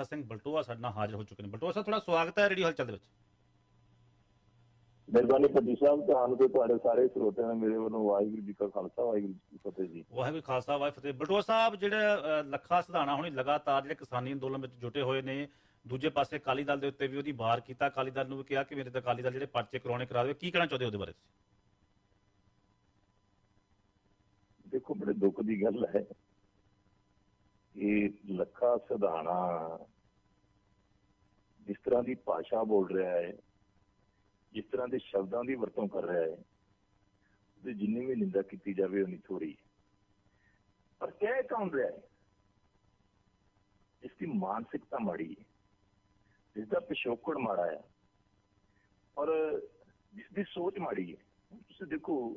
ਪਟੀਸਾ ਸਿੰਘ ਬਲਟੋਆ ਸਾਡੇ ਨਾਲ ਹਾਜ਼ਰ ਹੋ ਚੁੱਕੇ ਨੇ। ਬਲਟੋਆ ਸਾਹਿਬ ਤੁਹਾਡਾ ਸਵਾਗਤ ਹੈ ਰੇਡੀਓ ਹਲਚਲ ਦੇ ਵਿੱਚ। ਮਿਹਰਬਾਨੀ ਪੱਟੀ ਸਾਹਿਬ ਤੁਹਾਨੂੰ ਤੇ ਤੁਹਾਡੇ ਸਾਰੇ ਸਰੋਤਿਆਂ ਨੂੰ ਮੇਰੇ ਵੱਲੋਂ ਵਾਹਿਗੁਰੂ ਜੀ ਕਾ ਖਾਲਸਾ ਵਾਹਿਗੁਰੂ ਜੀ ਕੀ ਫਤਿਹ ਜੀ। ਵਾਹਿਗੁਰੂ ਖਾਲਸਾ ਵਾਹਿਗੁਰੂ ਫਤਿਹ। ਬਲਟੋਆ ਸਾਹਿਬ ਜਿਹੜੇ ਲੱਖਾ ਸਿਧਾਣਾ ਹੁਣੀ ਲਗਾਤਾਰ ਜਿਹੜੇ ਕਿਸਾਨੀ ਅੰਦੋਲਨ ਵਿੱਚ ਜੁਟੇ ਹੋਏ ਨੇ ਦੂਜੇ ਪਾਸੇ ਅਕਾਲੀ ਦਲ ਦੇ ਉੱਤੇ ਵੀ ਉਹਦੀ ਬਾਰ ਕੀਤਾ। ਅਕਾਲੀ ਦਲ ਨੂੰ ਵੀ ਕਿਹਾ ਕਿ ਮੇਰੇ ਤੇ ਅਕਾਲੀ ਦਲ ਜਿਹੜੇ ਪਰਚੇ ਕਰਾਉਣੇ ਕਰਾ ਦੇਵੇ ਕੀ ਕਹਿਣਾ ਚਾਹੁੰਦੇ ਉਹਦੇ ਬਾਰੇ ਤੁਸੀਂ? ਦੇਖੋ ਬੜੇ ਦੁੱਖ ਦੀ ਗੱਲ ਹੈ। ਇਹ ਲੱਖਾ ਸਿਧਾਣਾ ਜਿਸ ਤਰ੍ਹਾਂ ਦੀ ਭਾਸ਼ਾ ਬੋਲ ਰਿਹਾ ਹੈ, ਜਿਸ ਤਰ੍ਹਾਂ ਦੇ ਸ਼ਬਦਾਂ ਦੀ ਵਰਤੋਂ ਕਰ ਰਿਹਾ ਹੈ ਤੇ ਜਿੰਨੀ ਵੀ ਨਿੰਦਾ ਕੀਤੀ ਜਾਵੇ, ਉਨੀ ਥੋੜੀ ਪਰ ਕਹਿ ਕੌਣ ਰਿਹਾ ਹੈ? ਇਸ ਦੀ ਮਾਨਸਿਕਤਾ ਮਾੜੀ ਹੈ। ਜਿਸ ਦਾ ਪਿਛੋਕੜ ਮਾੜਾ ਹੈ। ਔਰ ਜਿਸ ਦੀ ਸੋਚ ਮਾੜੀ ਹੈ। ਤੁਸੀਂ ਦੇਖੋ,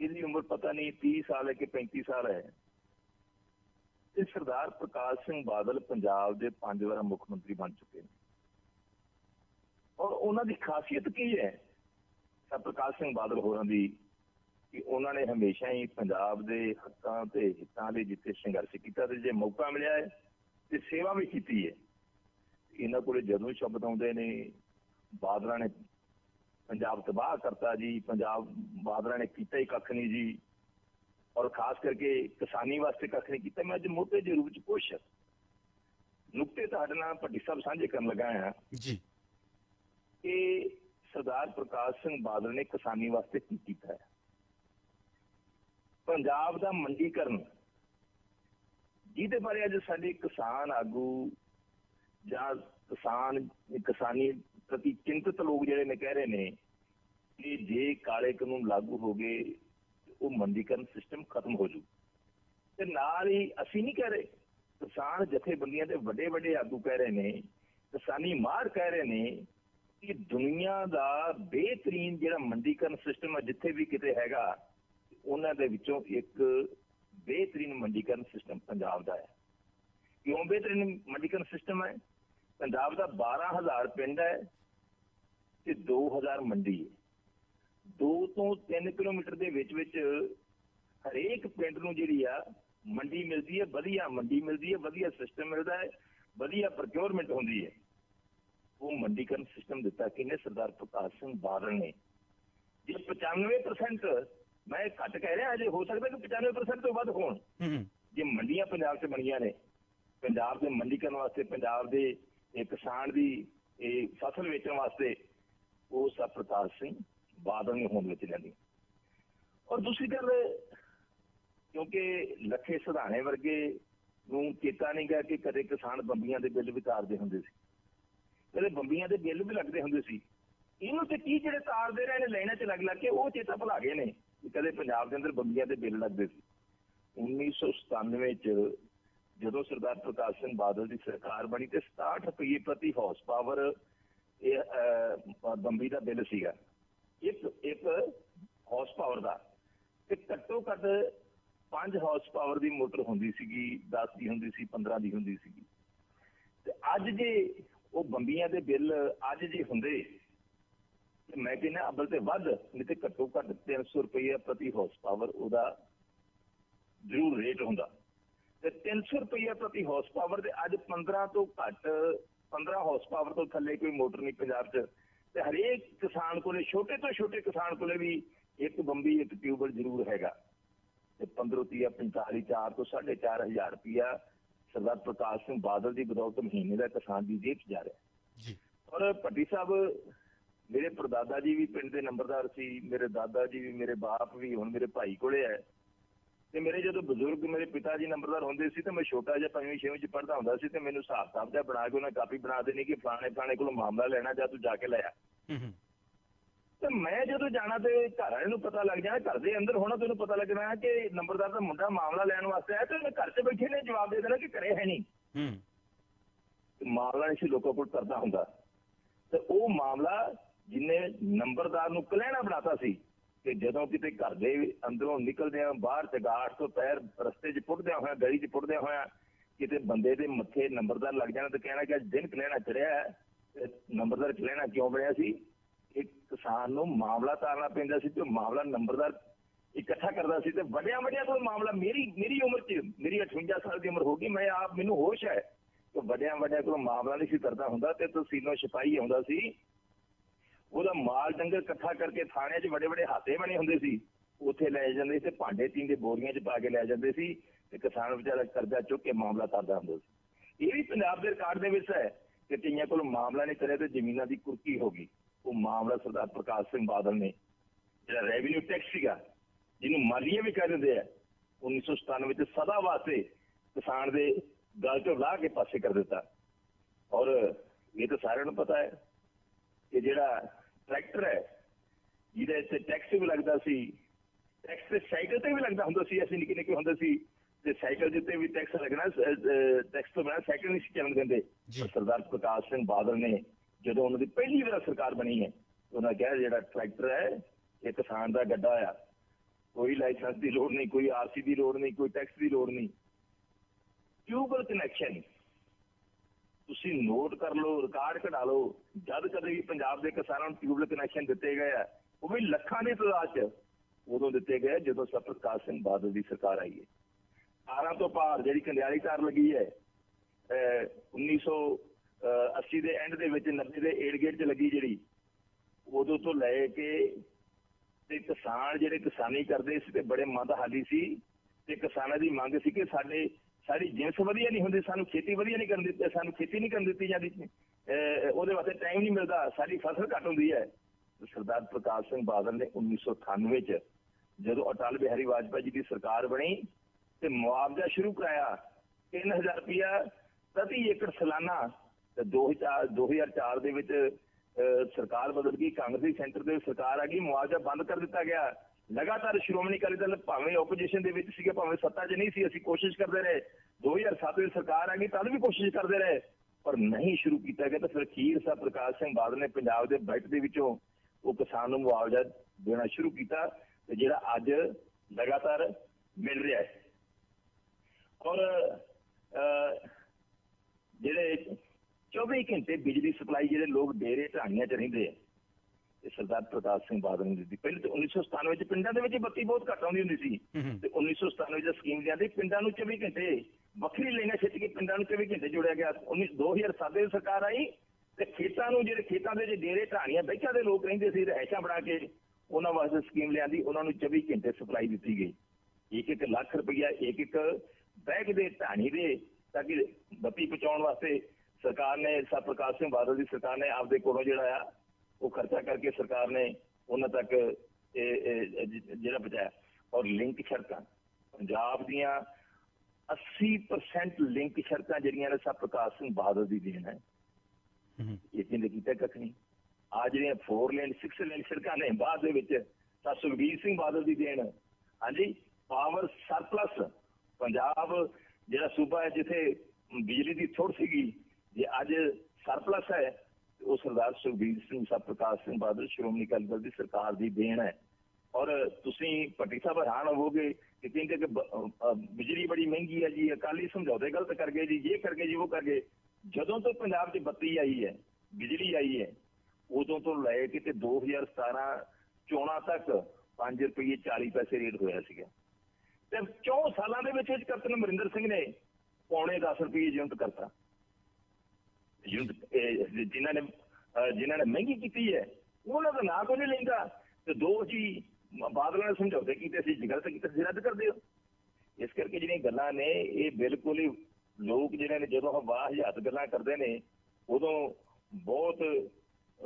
ਇਹਦੀ ਉਮਰ ਪਤਾ ਨਹੀਂ 30 ਸਾਲ ਹੈ ਕਿ 35 ਸਾਲ ਹੈ। ਤੇ ਸਰਦਾਰ ਪ੍ਰਕਾਸ਼ ਸਿੰਘ ਬਾਦਲ ਪੰਜਾਬ ਦੇ ਪੰਜ ਵਾਰ ਮੁੱਖ ਮੰਤਰੀ ਬਣ ਚੁੱਕੇ ਨੇ। ਔਰ ਉਹਨਾਂ ਦੀ ਖਾਸੀਅਤ ਕੀ ਹੈ? ਸਰ, ਪ੍ਰਕਾਸ਼ ਸਿੰਘ ਬਾਦਲ ਹੋਰਾਂ ਦੀ ਕਿ ਉਹਨਾਂ ਨੇ ਹਮੇਸ਼ਾ ਹੀ ਪੰਜਾਬ ਦੇ ਹੱਕਾਂ ਤੇ ਹਿੱਤਾਂ ਲਈ ਜਿੱਥੇ ਸੰਘਰਸ਼ ਕੀਤਾ ਤੇ ਜੇ ਮੌਕਾ ਮਿਲਿਆ ਹੈ ਤੇ ਸੇਵਾ ਵੀ ਕੀਤੀ ਹੈ। ਇਹਨਾਂ ਕੋਲੇ ਜਦੋਂ ਸ਼ਬਦ ਆਉਂਦੇ ਨੇ, ਬਾਦਲਾਂ ਨੇ ਪੰਜਾਬ ਤਬਾਹ ਕਰਤਾ ਜੀ, ਪੰਜਾਬ ਬਾਦਲਾਂ ਨੇ ਕੀਤਾ ਹੀ ਕੱਖ ਨਹੀਂ ਜੀ। ਔਰ ਖਾਸ ਕਰਕੇ ਕਿਸਾਨੀ ਵਾਸਤੇ ਕੱਖ ਨਹੀਂ ਕੀਤਾ ਮੈਂ ਅੱਜ ਮੋਟੇ ਜਿਹੇ ਰੂਪ ਚ ਕੁਛ ਨੁਕਤੇ ਤੁਹਾਡੇ ਨਾਲ ਭੱਟੀ ਸਾਹਿਬ ਸਾਂਝੇ ਕਰਨ ਲੱਗਾ ਹਾਂ ਜੀ। ਕਿ ਸਰਦਾਰ ਪ੍ਰਕਾਸ਼ ਸਿੰਘ ਬਾਦਲ ਨੇ ਕਿਸਾਨੀ ਵਾਸਤੇ ਕੀ ਕੀਤਾ ਹੈ। ਪੰਜਾਬ ਦਾ ਮੰਡੀਕਰਨ ਜਿਹਦੇ ਬਾਰੇ ਅੱਜ ਸਾਡੇ ਕਿਸਾਨ ਆਗੂ ਜਾਂ ਕਿਸਾਨ ਕਿਸਾਨੀ ਪ੍ਰਤੀ ਚਿੰਤਤ ਲੋਕ ਜਿਹੜੇ ਨੇ ਕਹਿ ਰਹੇ ਨੇ ਕਿ ਜੇ ਕਾਲੇ ਕਾਨੂੰਨ ਲਾਗੂ ਹੋ ਗਏ ਉਹ ਮੰਡੀਕਰਨ ਸਿਸਟਮ ਖਤਮ ਹੋ ਜੂ। ਤੇ ਨਾਲ ਹੀ ਅਸੀਂ ਨਹੀਂ ਕਹਿ ਰਹੇ, ਕਿਸਾਨ ਜਥੇਬੰਦੀਆਂ ਦੇ ਵੱਡੇ ਵੱਡੇ ਆਗੂ ਕਹਿ ਰਹੇ ਨੇ, ਕਿਸਾਨੀ ਮਾਰ ਕਹਿ ਰਹੇ ਨੇ ਕਿ ਦੁਨੀਆ ਦਾ ਬਿਹਤਰੀਨ ਜਿਹੜਾ ਮੰਡੀਕਰਨ ਸਿਸਟਮ ਹੈ, ਜਿੱਥੇ ਵੀ ਕਿਤੇ ਹੈਗਾ, ਉਹਨਾਂ ਦੇ ਵਿੱਚੋਂ ਇੱਕ ਬਿਹਤਰੀਨ ਮੰਡੀਕਰਨ ਸਿਸਟਮ ਪੰਜਾਬ ਦਾ ਹੈ। ਕਿਉਂ ਬਿਹਤਰੀਨ ਮੰਡੀਕਰਨ ਸਿਸਟਮ ਹੈ? ਪੰਜਾਬ ਦਾ 12000 ਪਿੰਡ ਹੈ ਤੇ 2000 ਮੰਡੀ ਹੈ। 2 ਤੋਂ 3 ਕਿਲੋਮੀਟਰ ਦੇ ਵਿੱਚ ਵਿੱਚ ਹਰੇਕ ਪਿੰਡ ਨੂੰ ਜਿਹੜੀ ਆ ਮੰਡੀ ਮਿਲਦੀ ਹੈ ਵਧੀਆ ਮੰਡੀ ਮਿਲਦੀ ਹੈ ਵਧੀਆ ਸਿਸਟਮ ਮਿਲਦਾ ਹੈ ਵਧੀਆ ਪ੍ਰੋਕਿਉਰਮੈਂਟ ਹੁੰਦੀ ਹੈ। ਉਹ ਮੰਡੀਕਰਨ ਸਿਸਟਮ ਦਿੱਤਾ ਕਿਨੇ ਸਰਦਾਰ ਪ੍ਰਕਾਸ਼ ਸਿੰਘ ਬਾਦਲ ਨੇ। ਜੇ 95% ਮੈਂ ਘੱਟ ਕਹਿ ਰਿਹਾ ਅਜੇ ਹੋ ਸਕਦਾ ਕਿ 95% ਤੋਂ ਵੱਧ ਹੋਣ। ਜੇ ਮੰਡੀਆਂ ਪੰਜਾਬ 'ਚ ਬਣੀਆਂ ਨੇ ਪੰਜਾਬ ਦੇ ਮੰਡੀਕਰਨ ਵਾਸਤੇ ਪੰਜਾਬ ਦੇ ਇਹ ਕਿਸਾਨ ਦੀ ਇਹ ਫਸਲ ਵੇਚਣ ਵਾਸਤੇ ਉਹ ਸਭ ਪ੍ਰਕਾਸ਼ ਸਿੰਘ ਬਾਦਲ ਨੇ ਹੋਂਦ ਵਿੱਚ ਲੈਂਦੀ ਔਰ ਦੂਸਰੀ ਗੱਲ, ਕਿਉਂਕਿ ਲੱਖੇ ਸਧਾਣੇ ਵਰਗੇ ਨੂੰ ਚੇਤਾ ਨਹੀਂ ਗਿਆ ਕਿ ਕਦੇ ਕਿਸਾਨ ਬੰਬੀਆਂ ਦੇ ਬਿੱਲ ਵੀ ਹੁੰਦੇ ਸੀ। ਕਦੇ ਬੰਬੀਆਂ ਦੇ ਬਿੱਲ ਵੀ ਲੱਗਦੇ ਹੁੰਦੇ ਸੀ। ਇਹਨੂੰ ਤੇ ਕੀ ਜਿਹੜੇ ਤਾਰਦੇ ਰਹੇ ਨੇ, ਲਾਈਨਾਂ 'ਚ ਲੱਗ ਲੱਗ ਕੇ, ਉਹ ਚੇਤਾ ਭੁਲਾ ਗਏ ਨੇ ਕਦੇ ਪੰਜਾਬ ਦੇ ਅੰਦਰ ਬੰਬੀਆਂ ਦੇ ਬਿੱਲ ਲੱਗਦੇ ਸੀ। 1997 ਚ ਜਦੋਂ ਸਰਦਾਰ ਪ੍ਰਕਾਸ਼ ਸਿੰਘ ਬਾਦਲ ਦੀ ਸਰਕਾਰ ਬਣੀ ਤੇ 67 ਰੁਪਏ ਪ੍ਰਤੀ ਹਾਊਸ ਪਾਵਰ ਇਹ ਬੰਬੀ ਦਾ ਬਿੱਲ ਸੀਗਾ। ਇੱਕ ਇੱਕ ਹਾਰਸ ਪਾਵਰ ਦਾ। ਤੇ ਘੱਟੋ ਘੱਟ 5 ਹਾਰਸ ਪਾਵਰ ਦੀ ਮੋਟਰ ਹੁੰਦੀ ਸੀਗੀ 10 ਦੀ ਹੁੰਦੀ ਸੀ 15 ਦੀ ਹੁੰਦੀ ਸੀਗੀ। ਤੇ ਅੱਜ ਜੇ ਉਹ ਬੰਬੀਆਂ ਦੇ ਬਿੱਲ ਅੱਜ ਜੇ ਹੁੰਦੇ ਮੈਂ ਕਹਿੰਦਾ ਅਬਲ ਤੇ ਵੱਧ, ਨਹੀਂ ਤੇ ਘੱਟੋ ਘੱਟ 300 ਰੁਪਏ ਪ੍ਰਤੀ ਹਾਰਸ ਪਾਵਰ ਉਹਦਾ ਜ਼ਰੂਰ ਰੇਟ ਹੁੰਦਾ। ਤੇ 300 ਰੁਪਏ ਪ੍ਰਤੀ ਹਾਰਸ ਪਾਵਰ ਦੇ ਅੱਜ 15 ਤੋਂ ਘੱਟ 15 ਹਾਰਸ ਪਾਵਰ ਤੋਂ ਥੱਲੇ ਕੋਈ ਮੋਟਰ ਨਹੀਂ ਪੰਜਾਬ 'ਚ। ਤੇ ਹਰੇਕ ਕਿਸਾਨ ਕੋਲੇ ਛੋਟੇ ਤੋਂ ਛੋਟੇ ਕਿਸਾਨ ਕੋਲੇ ਵੀ ਇੱਕ ਬੰਬੀ ਇੱਕ ਟਿਊਬਲ ਜ਼ਰੂਰ ਹੈਗਾ। ਤੇ 15 ਤੀਆ 45 4 ਤੋਂ 4.5 ਹਜ਼ਾਰ ਰੁਪਇਆ ਸਰਦਾਰ ਪ੍ਰਕਾਸ਼ ਸਿੰਘ ਬਾਦਲ ਦੀ ਬਦੌਲਤ ਮਹੀਨੇ ਦਾ ਕਿਸਾਨ ਦੀ ਜੇਬ 'ਚ ਜਾ ਰਿਹਾ। ਜੀ। ਔਰ ਭੱਟੀ ਸਾਹਿਬ ਮੇਰੇ ਪਰਦਾਦਾ ਜੀ ਵੀ ਪਿੰਡ ਦੇ ਨੰਬਰਦਾਰ ਸੀ ਮੇਰੇ ਦਾਦਾ ਜੀ ਵੀ ਮੇਰੇ ਬਾਪ ਵੀ ਹੁਣ ਮੇਰੇ ਭਾਈ ਕੋਲੇ ਹੈ। ਤੇ ਮੇਰੇ ਜਦੋਂ ਬਜ਼ੁਰਗ ਮੇਰੇ ਪਿਤਾ ਜੀ ਨੰਬਰਦਾਰ ਹੁੰਦੇ ਸੀ ਤੇ ਮੈਂ ਛੋਟਾ ਜਿਹਾ ਪੰਜਵੀਂ ਛੇਵੀਂ ਚ ਪੜ੍ਹਦਾ ਹੁੰਦਾ ਸੀ ਤੇ ਮੈਨੂੰ ਹਿਸਾਬ ਕਿਤਾਬ ਜਿਹਾ ਬਣਾ ਕੇ ਉਹਨਾਂ ਕਾਪੀ ਬਣਾ ਦੇਣੀ ਕਿ ਫਲਾਣੇ ਫਲਾਣੇ ਕੋਲੋਂ ਮਾਮਲਾ ਲੈਣਾ ਜਾਂ ਤੂੰ ਜਾ ਕੇ ਲੈ ਆ। ਹੂੰ ਹੂੰ। ਤੇ ਮੈਂ ਜਦੋਂ ਜਾਣਾ ਤੇ ਘਰ ਵਾਲੇ ਨੂੰ ਪਤਾ ਲੱਗ ਜਾਣਾ ਘਰ ਦੇ ਅੰਦਰ ਹੋਣਾ ਤੈਨੂੰ ਪਤਾ ਲੱਗਣਾ ਕਿ ਨੰਬਰਦਾਰ ਦਾ ਮੁੰਡਾ ਮਾਮਲਾ ਲੈਣ ਵਾਸਤੇ ਆਇਆ ਤੇ ਉਹਨੇ ਘਰ 'ਚ ਬੈਠੇ ਨੇ ਜਵਾਬ ਦੇ ਦੇਣਾ ਕਿ ਘਰੇ ਹੈ ਨਹੀਂ। ਹੂੰ। ਮਾਮਲਾ ਨਹੀਂ ਸੀ ਲੋਕਾਂ ਕੋਲ ਕਰਦਾ ਹੁੰਦਾ। ਤੇ ਉਹ ਮਾਮਲਾ ਜਿਨੇ ਨੰਬਰਦਾਰ ਨੂੰ ਕਲਹਿਣਾ ਬਣਾਤਾ ਸੀ ਕਿ ਜਦੋਂ ਕਿਤੇ ਘਰ ਦੇ ਅੰਦਰੋਂ ਨਿਕਲਦੇ ਆ ਬਾਹਰ ਚਗਾੜ ਤੋਂ ਪੈਰ ਰਸਤੇ 'ਚ ਪੁੱਟਦਿਆਂ ਹੋਇਆ, ਗਲੀ 'ਚ ਪੁੱਟਦਿਆਂ ਹੋਇਆ, ਕਿਤੇ ਬੰਦੇ ਦੇ ਮੱਥੇ ਨੰਬਰਦਾਰ ਲੱਗ ਜਾਣਾ ਤੇ ਕਹਿਣਾ ਕਿ ਅੱਜ ਦਿਨ ਕਲਹਿਣਾ ਚੜਿਆ ਹੈ ਨੰਬਰਦਾਰ ਕਲਹਿਣਾ ਕਿਉਂ ਬਣਿਆ ਸੀ? ਇੱਕ ਕਿਸਾਨ ਨੂੰ ਮਾਮਲਾ ਤਾਰਨਾ ਪੈਂਦਾ ਸੀ ਤੇ ਉਹ ਮਾਮਲਾ ਨੰਬਰਦਾਰ ਇਕੱਠਾ ਕਰਦਾ ਸੀ ਤੇ ਵੱਡਿਆਂ ਵੱਡਿਆਂ ਕੋਲ ਮਾਮਲਾ ਮੇਰੀ ਮੇਰੀ ਉਮਰ 'ਚ, ਮੇਰੀ 58 ਸਾਲ ਦੀ ਉਮਰ ਹੋ ਗਈ, ਮੈਂ ਆਪ, ਮੈਨੂੰ ਹੋਸ਼ ਹੈ ਕਿ ਵੱਡਿਆਂ ਵੱਡਿਆਂ ਕੋਲ ਮਾਮਲਾ ਨਹੀਂ ਸੀ ਕਰਦਾ ਹੁੰਦਾ ਤੇ ਤਸੀਨੋ ਸਿਪਾਹੀ ਆਉਂਦਾ ਸੀ ਉਹਦਾ ਮਾਲ ਡੰਗਰ ਇਕੱਠਾ ਕਰਕੇ ਥਾਣਿਆਂ 'ਚ ਵੱਡੇ ਵੱਡੇ ਹਾਤੇ ਬਣੇ ਹੁੰਦੇ ਸੀ। ਉੱਥੇ ਲੈ ਜਾਂਦੇ ਸੀ ਤੇ ਭਾਂਡੇ ਤੀਨ ਬੋਰੀਆਂ 'ਚ ਪਾ ਕੇ ਲੈ ਜਾਂਦੇ ਸੀ ਤੇ ਕਿਸਾਨ ਵਿਚਾਰਾ ਕਰਜ਼ਾ ਚੁੱਕ ਕੇ ਮਾਮਲਾ ਕਰਦਾ ਹੁੰਦਾ ਸੀ। ਇਹ ਵੀ ਪੰਜਾਬ ਦੇ ਰਿਕਾਰਡ ਦੇ ਵਿੱਚ ਹੈ ਕਿ ਕਈਆਂ ਕੋਲ ਮਾਮਲਾ ਨਹੀਂ ਕਰਿਆ ਤੇ ਜ਼ਮੀਨਾਂ ਦੀ ਕੁਰਕੀ ਹੋ ਗਈ। ਉਹ ਮਾਮਲਾ ਸਰਦਾਰ ਪ੍ਰਕਾਸ਼ ਸਿੰਘ ਬਾਦਲ ਨੇ। ਜਿਹੜਾ ਰੈਵਨਿਊ ਟੈਕਸ ਸੀਗਾ, ਜਿਹਨੂੰ ਮਾਲੀਆ ਵੀ ਕਹਿ ਦਿੰਦੇ ਆ 1997 ਵਿੱਚ ਸਦਾ ਵਾਸਤੇ ਕਿਸਾਨ ਦੇ ਗਲ ਤੋਂ ਲਾਹ ਕੇ ਪਾਸੇ ਕਰ ਦਿੱਤਾ। ਔਰ ਇਹ ਤਾਂ ਸਾਰਿਆਂ ਨੂੰ ਪਤਾ ਹੈ ਕਿ ਜਿਹੜਾ ਟਰੈਕਟਰ ਹੈ। ਜਿਹਦੇ ਇੱਥੇ ਟੈਕਸ ਵੀ ਲੱਗਦਾ ਸੀ। ਟੈਕਸ ਤੇ ਸਾਈਕਲ ਤੇ ਵੀ ਲੱਗਦਾ ਹੁੰਦਾ ਸੀ ਅਸੀਂ ਨਿੱਕੇ ਨਿੱਕੇ ਹੁੰਦੇ ਸੀ। ਤੇ ਸਾਈਕਲ ਉੱਤੇ ਵੀ ਟੈਕਸ ਲੱਗਣਾ ਟੈਕਸ ਤੋਂ ਬਿਨਾਂ ਸਾਈਕਲ ਨਹੀਂ ਚੱਲਣ ਦਿੰਦੇ। ਸਰਦਾਰ ਪ੍ਰਕਾਸ਼ ਸਿੰਘ ਬਾਦਲ ਨੇ ਜਦੋਂ ਉਹਨਾਂ ਦੀ ਪਹਿਲੀ ਵਾਰ ਸਰਕਾਰ ਬਣੀ ਹੈ ਉਹਨਾਂ ਕਿਹਾ ਜਿਹੜਾ ਟਰੈਕਟਰ ਹੈ ਇਹ ਕਿਸਾਨ ਦਾ ਗੱਡਾ ਆ। ਕੋਈ ਲਾਇਸੈਂਸ ਦੀ ਲੋੜ ਨਹੀਂ ਕੋਈ ਆਰਸੀ ਦੀ ਲੋੜ ਨਹੀਂ ਕੋਈ ਟੈਕਸ ਦੀ ਲੋੜ ਨਹੀਂ। ਟਿਊਬਲ ਕਨੈਕਸ਼ਨ ਤੁਸੀਂ ਨੋਟ ਕਰ ਲਓ ਰਿਕਾਰਡ ਕਢਾ ਲਓ। ਜਦ ਕਦੇ ਵੀ ਪੰਜਾਬ ਦੇ ਕਿਸਾਨਾਂ ਨੂੰ ਟਿਊਬਲ ਕਨੈਕਸ਼ਨ ਦਿੱਤੇ ਗਏ ਆ, ਉਹ ਵੀ ਲੱਖਾਂ ਦੀ ਤਾਦਾਦ 'ਚ ਉਦੋਂ ਦਿੱਤੇ ਗਏ, ਜਦੋਂ ਸਰ ਸਿੰਘ ਬਾਦਲ ਦੀ ਸਰਕਾਰ ਆਈ ਹੈ। 18 ਤੋਂ ਪਾਰ ਜਿਹੜੀ ਕੰਡਿਆਲੀ ਤਾਰ ਲੱਗੀ ਹੈ, ਅਹ 1980 ਦੇ ਐਂਡ ਦੇ ਵਿੱਚ 90 ਦੇ ਏਡ ਗੇਟ 'ਚ ਲੱਗੀ ਜਿਹੜੀ, ਉਦੋਂ ਤੋਂ ਲੈ ਕੇ ਤੇ ਕਿਸਾਨ ਜਿਹੜੇ ਕਿਸਾਨੀ ਕਰਦੇ ਸੀ ਤੇ ਬੜੇ ਮੰਦਹਾਲੀ ਸੀ, ਤੇ ਕਿਸਾਨਾਂ ਦੀ ਮੰਗ ਸੀ ਕਿ ਸਾਡੇ ਸਾਡੀ ਜਿੰਸ ਵਧੀਆ ਨਹੀਂ ਹੁੰਦੀ ਸਾਨੂੰ ਖੇਤੀ ਵਧੀਆ ਨਹੀਂ ਕਰਨ ਦਿੱਤੀ ਸਾਨੂੰ ਖੇਤੀ ਨਹੀਂ ਕਰਨ ਦਿੱਤੀ ਜਾਂਦੀ ਉਹਦੇ ਵਾਸਤੇ ਟਾਈਮ ਨਹੀਂ ਮਿਲਦਾ ਸਾਡੀ ਫਸਲ ਘੱਟ ਹੁੰਦੀ ਹੈ। ਸਰਦਾਰ ਪ੍ਰਕਾਸ਼ ਸਿੰਘ ਬਾਦਲ ਨੇ 1998 ਚ ਜਦੋਂ ਅਟਲ ਬਿਹਾਰੀ ਵਾਜਪਾਈ ਜੀ ਦੀ ਸਰਕਾਰ ਬਣੀ ਤੇ ਮੁਆਵਜ਼ਾ ਸ਼ੁਰੂ ਕਰਾਇਆ 3000 ਰੁਪਇਆ ਪ੍ਰਤੀ ਏਕੜ ਸਾਲਾਨਾ ਤੇ 2004 2004 ਦੇ ਵਿੱਚ ਅਹ, ਸਰਕਾਰ ਬਦਲ ਗਈ ਕਾਂਗਰਸੀ ਸੈਂਟਰ ਦੇ ਸਰਕਾਰ ਆ ਗਈ ਮੁਆਵਜ਼ਾ ਬੰਦ ਕਰ ਦਿੱਤਾ ਗਿਆ। ਲਗਾਤਾਰ ਸ਼੍ਰੋਮਣੀ ਅਕਾਲੀ ਦਲ ਭਾਵੇਂ ਆਪੋਜੀਸ਼ਨ ਦੇ ਵਿੱਚ ਸੀਗੇ ਭਾਵੇਂ ਸੱਤਾ 'ਚ ਨਹੀਂ ਸੀ ਅਸੀਂ ਕੋਸ਼ਿਸ਼ ਕਰਦੇ ਰਹੇ। 2007 ਵਿੱਚ ਸਰਕਾਰ ਆ ਗਈ ਤਦ ਵੀ ਕੋਸ਼ਿਸ਼ ਕਰਦੇ ਰਹੇ। ਪਰ ਨਹੀਂ ਸ਼ੁਰੂ ਕੀਤਾ ਗਿਆ ਤਾਂ ਫਿਰ ਖੀਰ ਸਾਹਿਬ ਪ੍ਰਕਾਸ਼ ਸਿੰਘ ਬਾਦਲ ਨੇ ਪੰਜਾਬ ਦੇ ਬਜਟ ਦੇ ਵਿੱਚੋਂ ਉਹ ਕਿਸਾਨ ਨੂੰ ਮੁਆਵਜ਼ਾ ਦੇਣਾ ਸ਼ੁਰੂ ਕੀਤਾ ਤੇ ਜਿਹੜਾ ਅੱਜ ਲਗਾਤਾਰ ਮਿਲ ਰਿਹਾ ਹੈ। ਔਰ ਅਹ, ਜਿਹੜੇ 24 ਘੰਟੇ ਬਿਜਲੀ ਸਪਲਾਈ ਜਿਹੜੇ ਲੋਕ ਡੇਰੇ ਢਾਣੀਆਂ 'ਚ ਰਹਿੰਦੇ ਆ ਇਹ ਸਰਦਾਰ ਪ੍ਰਤਾਪ ਸਿੰਘ ਬਾਦਲ ਨੇ ਦਿੱਤੀ ਪਹਿਲੇ ਤਾਂ 1997 ਵਿੱਚ ਪਿੰਡਾਂ ਦੇ ਵਿੱਚ ਬੱਤੀ ਬਹੁਤ ਘੱਟ ਆਉਂਦੀ ਹੁੰਦੀ ਸੀ। ਤੇ 1997 ਵਿੱਚ ਸਕੀਮ ਲਿਆਂਦੀ ਪਿੰਡਾਂ ਨੂੰ 24 ਘੰਟੇ ਵੱਖਰੀ ਲੈਣਾ ਛਿੱਟ ਕੇ ਪਿੰਡਾਂ ਨੂੰ 24 ਘੰਟੇ ਜੋੜਿਆ ਗਿਆ। 19 2007 ਦੇ ਸਰਕਾਰ ਆਈ ਤੇ ਖੇਤਾਂ ਨੂੰ ਜਿਹੜੇ ਖੇਤਾਂ ਦੇ ਜਿਹੜੇ ਡੇਰੇ ਢਾਣੀਆਂ ਬੈਠਾ ਦੇ ਲੋਕ ਰਹਿੰਦੇ ਸੀ ਰਹਿਸ਼ਾਂ ਬਣਾ ਕੇ ਉਹਨਾਂ ਵਾਸਤੇ ਸਕੀਮ ਲਿਆਂਦੀ ਉਹਨਾਂ ਨੂੰ 24 ਘੰਟੇ ਸਪਲਾਈ ਦਿੱਤੀ ਗਈ। ਇੱਕ ਇੱਕ ਲੱਖ ਰੁਪਈਆ ਇੱਕ ਇੱਕ ਬੈਗ ਦੇ ਢਾਣੀ ਦੇ ਤਾਂ ਕਿ ਬੱਤੀ ਪਹੁੰਚਾਉਣ ਵਾਸਤੇ ਸਰਕਾਰ ਨੇ ਸਰ ਪ੍ਰਕਾਸ਼ ਸਿੰਘ ਬਾਦਲ ਦੀ ਸਰਕਾਰ ਨੇ ਆਪਦੇ ਕੋਲੋਂ ਜਿਹੜਾ ਆ ਉਹ ਖਰਚਾ ਕਰਕੇ ਸਰਕਾਰ ਨੇ ਉਹਨਾਂ ਤੱਕ ਜਿਹੜਾ ਪਹੁੰਚਾਇਆ ਔਰ ਲਿੰਕ ਸੜਕਾਂ ਪੰਜਾਬ ਦੀਆਂ 80% ਲਿੰਕ ਸੜਕਾਂ ਜਿਹੜੀਆਂ ਨੇ ਸਰ ਪ੍ਰਕਾਸ਼ ਸਿੰਘ ਬਾਦਲ ਦੀ ਦੇਣ ਹੈ। ਇਹ ਕਿੰਨੇ ਕੀਤਾ ਕੱਖ ਨਹੀਂ। ਆ ਜਿਹੜੀਆਂ 4 ਲੇਨ 6 ਲੇਨ ਸੜਕਾਂ ਨੇ ਬਾਅਦ ਦੇ ਵਿੱਚ ਤਾਂ ਸੁਖਬੀਰ ਸਿੰਘ ਬਾਦਲ ਦੀ ਦੇਣ। ਹਾਂਜੀ ਪਾਵਰ ਸਰਪਲਸ ਪੰਜਾਬ ਜਿਹੜਾ ਸੂਬਾ ਹੈ ਜਿੱਥੇ ਬਿਜਲੀ ਦੀ ਥੋੜ ਸੀਗੀ ਜੇ ਅੱਜ ਸਰਪਲਸ ਹੈ ਉਹ ਸਰਦਾਰ ਸੁਖਬੀਰ ਸਿੰਘ ਸਾਹਿਬ, ਪ੍ਰਕਾਸ਼ ਸਿੰਘ ਬਾਦਲ ਸ਼੍ਰੋਮਣੀ ਅਕਾਲੀ ਦਲ ਦੀ ਸਰਕਾਰ ਦੀ ਦੇਣ ਹੈ। ਔਰ ਤੁਸੀਂ ਭੱਟੀ ਸਾਹਿਬ ਹੈਰਾਨ ਹੋਵੋਗੇ ਕਿ ਕਹਿੰਦੇ ਕਿ ਬਿਜਲੀ ਬੜੀ ਮਹਿੰਗੀ ਹੈ ਜੀ, ਅਕਾਲੀ ਸਮਝੌਤੇ ਗਲਤ ਕਰ ਗਏ ਜੀ ਇਹ ਕਰ ਗਏ ਜੀ, ਉਹ ਕਰ ਗਏ। ਜਦੋਂ ਤੋਂ ਪੰਜਾਬ 'ਚ ਬੱਤੀ ਆਈ ਹੈ, ਬਿਜਲੀ ਆਈ ਹੈ, ਉਦੋਂ ਤੋਂ ਲੈ ਕੇ ਤੇ 2017 ਚੋਣਾਂ ਤੱਕ 5 ਰੁਪਏ 40 ਪੈਸੇ ਰੇਟ ਹੋਇਆ ਸੀਗਾ। ਤੇ 4 ਸਾਲਾਂ ਦੇ ਵਿੱਚ ਵਿੱਚ ਕੈਪਟਨ ਅਮਰਿੰਦਰ ਸਿੰਘ ਨੇ ਪੌਣੇ 10 ਰੁਪਏ ਯੂਨਿਟ ਕਰਤਾ। ਜਿਨ੍ਹਾਂ ਨੇ, ਅਹ ਜਿਨ੍ਹਾਂ ਨੇ ਮਹਿੰਗੀ ਕੀਤੀ ਹੈ, ਉਹਨਾਂ ਦਾ ਨਾਂ ਕੋਈ ਨਹੀਂ ਲੈਂਦਾ। ਤੇ ਦੋ ਜੀ ਬਾਦਲਾਂ ਨੇ ਸਮਝੌਤੇ ਕੀਤੇ ਸੀ ਗਲਤ ਕੀਤੇ ਸੀ ਰੱਦ ਕਰ ਦਿਓ ਇਸ ਕਰਕੇ ਜਿਹੜੀਆਂ ਗੱਲਾਂ ਨੇ, ਇਹ ਬਿਲਕੁਲ ਹੀ ਲੋਕ ਜਿਹੜੇ ਨੇ ਜਦੋਂ ਹਵਾਹ ਹਜ਼ਾਤ ਗੱਲਾਂ ਕਰਦੇ ਨੇ, ਉਦੋਂ ਬਹੁਤ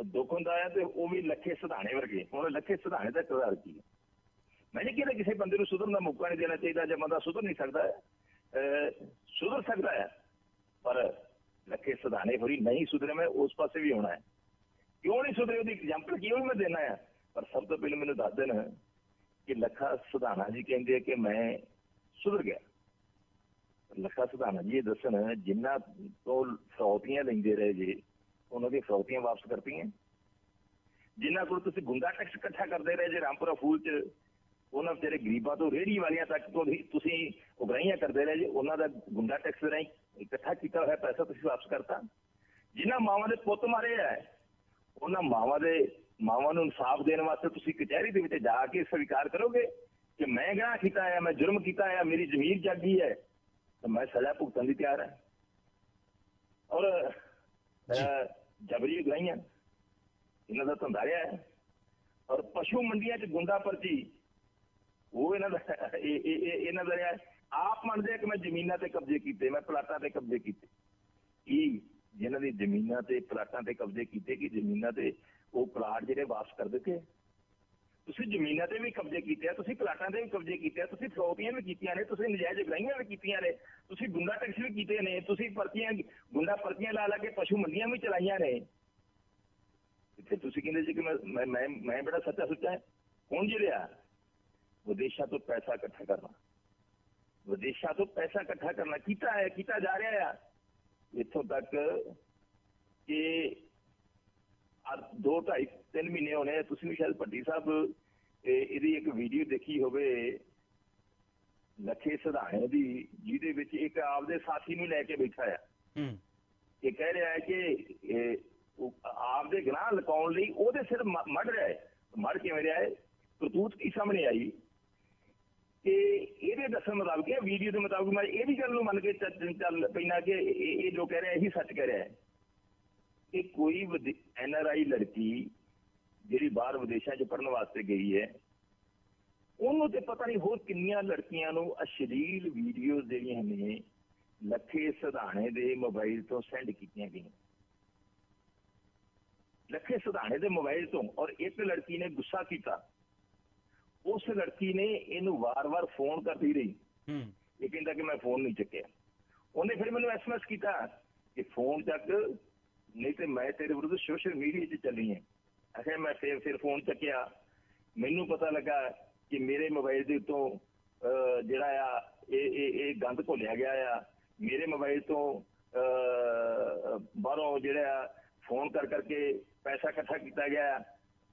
ਦੁੱਖ ਹੁੰਦਾ ਹੈ ਤੇ ਉਹ ਵੀ ਲੱਖੇ ਸਿਧਾਣੇ ਵਰਗੇ, ਹੁਣ ਲੱਖੇ ਸਿਧਾਣੇ ਦਾ ਕਿਰਦਾਰ ਕੀ ਹੈ? ਮੈਂ ਨਹੀਂ ਕਹਿੰਦਾ ਕਿਸੇ ਬੰਦੇ ਨੂੰ ਸੁਧਰਨ ਦਾ ਮੌਕਾ ਨਹੀਂ ਦੇਣਾ ਚਾਹੀਦਾ ਜੇ ਬੰਦਾ ਸੁਧਰ ਨਹੀਂ ਸਕਦਾ, ਅਹ ਸੁਧਰ ਸਕਦਾ ਹੈ, ਪਰ ਲੱਖੇ ਸਿਧਾਣੇ ਹੋਰੀ ਨਹੀਂ ਸੁਧਰੇ, ਮੈਂ ਉਸ ਪਾਸੇ ਵੀ ਆਉਣਾ ਹੈ। ਕਿਉਂ ਨਹੀਂ ਸੁਧਰੇ ਉਹਦੀ ਐਗਜ਼ਾਮਪਲ ਕਿਉਂ ਨਹੀਂ ਮੈਂ ਦੇਣਾ ਹੈ? ਪਰ ਸਭ ਤੋਂ ਪਹਿਲਾਂ ਮੈਨੂੰ ਦੱਸ ਦੇਣ ਕਿ ਲੱਖਾ ਸਿਧਾਣਾ ਜੀ ਕਹਿੰਦੇ ਆ ਕਿ ਮੈਂ ਸੁਧਰ ਗਿਆ। ਲੱਖਾ ਸਿਧਾਣਾ ਜੀ ਇਹ ਦੱਸਣ ਜਿੰਨਾ ਤੋਂ ਫਰੌਤੀਆਂ ਲੈਂਦੇ ਰਹੇ ਜੀ, ਉਹਨਾਂ ਦੀਆਂ ਫਰੌਤੀਆਂ ਵਾਪਸ ਕਰਤੀਆਂ। ਜਿੰਨਾ ਕੋਲ ਤੁਸੀਂ ਗੁੰਡਾ ਟੈਕਸ ਇਕੱਠਾ ਕਰਦੇ ਰਹੇ ਜੇ ਰਾਮਪੁਰਾ ਫੂਲ ਚ, ਉਹਨਾਂ ਵਿਚਾਰੇ ਗਰੀਬਾਂ ਤੋਂ ਰੇਹੜੀ ਵਾਲਿਆਂ ਤੱਕ ਤੋਂ ਤੁਸੀਂ ਉਗਰਾਹੀਆਂ ਕਰਦੇ ਰਹੇ ਜੇ, ਉਹਨਾਂ ਦਾ ਗੁੰਡਾ ਟੈਕਸ ਰਾਹੀਂ ਇਕੱਠਾ ਕੀਤਾ ਹੋਇਆ ਪੈਸਾ ਤੁਸੀਂ ਵਾਪਸ ਕਰਤਾ। ਜਿਨ੍ਹਾਂ ਮਾਵਾਂ ਦੇ ਪੁੱਤ ਮਾਰੇ ਆ ਉਹਨਾਂ ਮਾਵਾਂ ਦੇ ਮਾਵਾਂ ਨੂੰ ਇਨਸਾਫ ਦੇਣ ਵਾਸਤੇ ਤੁਸੀਂ ਕਚਹਿਰੀ ਦੇ ਵਿੱਚ ਜਾ ਕੇ ਸਵੀਕਾਰ ਕਰੋਗੇ ਕਿ ਮੈਂ ਗੁਨਾਹ ਕੀਤਾ ਹੈ ਮੈਂ ਜੁਰਮ ਕੀਤਾ ਹੈ ਮੇਰੀ ਜ਼ਮੀਰ ਜਾਗੀ ਹੈ ਤਾਂ ਮੈਂ ਸਜ਼ਾ ਭੁਗਤਣ ਦੀ ਤਿਆਰ ਹਾਂ। ਔਰ ਜਬਰੀ ਗਾਈਆਂ ਇਹਨਾਂ ਦਾ ਧੰਦਾ ਰਿਹਾ ਹੈ। ਔਰ ਪਸ਼ੂ ਮੰਡੀਆਂ 'ਚ ਗੁੰਡਾ ਪਰਚੀ ਉਹ ਇਹਨਾਂ ਦਾ ਇਹ- ਇਹਨਾਂ ਦਾ ਰਿਹਾ ਹੈ। ਆਪ ਮੰਨਦੇ ਆ ਕਿ ਮੈਂ ਜ਼ਮੀਨਾਂ ਤੇ ਕਬਜ਼ੇ ਕੀਤੇ, ਮੈਂ ਪਲਾਟਾਂ ਤੇ ਕਬਜ਼ੇ ਕੀਤੇ। ਕੀ ਜਿਨ੍ਹਾਂ ਦੀ ਜ਼ਮੀਨਾਂ ਤੇ ਪਲਾਟਾਂ ਤੇ ਕਬਜ਼ੇ ਕੀਤੇ, ਕਿ ਜ਼ਮੀਨਾਂ ਤੇ ਉਹ ਪਲਾਟ ਜਿਹੜੇ ਵਾਪਸ ਕਰ ਦਿੱਤੇ? ਤੁਸੀਂ ਜ਼ਮੀਨਾਂ ਤੇ ਵੀ ਕਬਜ਼ੇ ਕੀਤੇ ਆ, ਤੁਸੀਂ ਪਲਾਟਾਂ ਤੇ ਵੀ ਕਬਜ਼ੇ ਕੀਤੇ ਆ, ਤੁਸੀਂ ਫਰੋਟੀਆਂ ਵੀ ਕੀਤੀਆਂ ਨੇ, ਤੁਸੀਂ ਨਜਾਇਜ਼ ਗ੍ਰਾਈਆਂ ਵੀ ਕੀਤੀਆਂ ਨੇ, ਤੁਸੀਂ ਗੁੰਡਾ ਟੈਕਸ ਵੀ ਕੀਤੇ ਨੇ, ਤੁਸੀਂ ਪਰਚੀਆਂ, ਗੁੰਡਾ ਪਰਚੀਆਂ ਲਾ ਲਾ ਕੇ ਪਸ਼ੂ ਮੰਡੀਆਂ ਵੀ ਚਲਾਈਆਂ ਨੇ। ਇੱਥੇ ਤੁਸੀਂ ਕਹਿੰਦੇ ਸੀ ਕਿ ਮੈਂ ਮੈਂ ਮੈਂ ਮੈਂ ਬੜਾ ਸੱਚਾ ਸੁੱਚਾ ਹੈ। ਕੌਣ ਜਿਹੜਾ ਵਿਦੇਸ਼ਾਂ ਤੋਂ ਪੈਸਾ ਇਕੱਠਾ ਕਰਨਾ। ਵਿਦੇਸ਼ਾਂ ਤੋਂ ਪੈਸਾ ਇਕੱਠਾ ਕਰਨਾ ਕੀਤਾ ਹੈ ਕੀਤਾ ਜਾ ਰਿਹਾ ਹੈ ਇੱਥੋਂ ਤੱਕ ਕਿ ਆ ਦੋ ਢਾਈ ਤਿੰਨ ਮਹੀਨੇ ਹੋਣੇ ਤੁਸੀਂ ਵੀ ਸ਼ਾਇਦ ਭੱਟੀ ਸਾਹਿਬ ਇਹ- ਇਹਦੀ ਇੱਕ ਵੀਡੀਓ ਦੇਖੀ ਹੋਵੇ ਲੱਖੇ ਸਿਧਾਣੇ ਦੀ ਜਿਹਦੇ ਵਿੱਚ ਇੱਕ ਆਪਦੇ ਸਾਥੀ ਨੂੰ ਲੈ ਕੇ ਬੈਠਾ ਆ। ਹੂੰ। ਇਹ ਕਹਿ ਰਿਹਾ ਹੈ ਕਿ ਆਪਦੇ ਗੁਨਾਹ ਲਕਾਉਣ ਲਈ ਉਹਦੇ ਸਿਰ ਮੜ ਰਿਹਾ ਹੈ। ਮੜ ਕਿਵੇਂ ਰਿਹਾ ਹੈ? ਕਰਤੂਤ ਕੀ ਸਾਹਮਣੇ ਆਈ? ਕਿ ਇਹਦੇ ਦੱਸਣ ਮੁਤਾਬਕ, ਇਹ ਵੀਡੀਓ ਦੇ ਮੁਤਾਬਕ ਮੈਂ ਇਹ ਵੀ ਗੱਲ ਨੂੰ ਮੰਨ ਕੇ ਚੱਲ ਪੈਣਾ ਕਿ ਇਹ ਜੋ ਕਹਿ ਰਿਹਾ, ਇਹੀ ਸੱਚ ਕਹਿ ਰਿਹਾ ਹੈ। ਕਿ ਕੋਈ ਐਨ ਆਰ ਆਈ ਲੜਕੀ ਜਿਹੜੀ ਬਾਹਰ ਵਿਦੇਸ਼ਾਂ 'ਚ ਪੜਨ ਵਾਸਤੇ ਗਈ ਹੈ, ਉਹਨੂੰ ਤੇ ਪਤਾ ਨਹੀਂ ਹੋਰ ਕਿੰਨੀਆਂ ਲੜਕੀਆਂ ਨੂੰ ਅਸ਼ਲੀਲ ਵੀਡੀਓਜ਼ ਜਿਹੜੀਆਂ ਨੇ, ਲੱਖੇ ਸਧਾਣੇ ਦੇ ਮੋਬਾਈਲ ਤੋਂ ਸੈਂਡ ਕੀਤੀਆਂ ਗਈਆਂ। ਲੱਖੇ ਸਧਾਣੇ ਦੇ ਮੋਬਾਈਲ ਤੋਂ, ਔਰ ਇੱਕ ਲੜਕੀ ਨੇ ਗੁੱਸਾ ਕੀਤਾ। ਉਸ ਲੜਕੀ ਨੇ ਇਹਨੂੰ ਵਾਰ-ਵਾਰ ਫੋਨ ਕਰਦੀ ਰਹੀ। ਹੂੰ। ਇਹ ਕਹਿੰਦਾ ਕਿ ਮੈਂ ਫੋਨ ਨਹੀਂ ਚੱਕਿਆ। ਉਹਨੇ ਫਿਰ ਮੈਨੂੰ ਐਸਐਮਐਸ ਕੀਤਾ ਕਿ ਫੋਨ ਚੱਕ ਨਹੀਂ ਤੇ ਮੈਂ ਤੇਰੇ ਵਿਰੁੱਧ ਸੋਸ਼ਲ ਮੀਡੀਆ 'ਚ ਚੱਲੀ ਹਾਂ ਅਖੇ ਮੈਂ ਫਿਰ ਫਿਰ ਫੋਨ ਚੱਕਿਆ। ਮੈਨੂੰ ਪਤਾ ਲੱਗਾ ਕਿ ਮੇਰੇ ਮੋਬਾਈਲ ਦੇ ਉੱਤੋਂ ਜਿਹੜਾ ਆ ਇਹ ਇਹ ਇਹ ਗੰਦ ਘੋਲਿਆ ਗਿਆ ਆ। ਮੇਰੇ ਮੋਬਾਈਲ ਤੋਂ ਬਾਹਰੋਂ ਜਿਹੜਾ ਫੋਨ ਕਰ ਕਰਕੇ ਪੈਸਾ ਇਕੱਠਾ ਕੀਤਾ ਗਿਆ।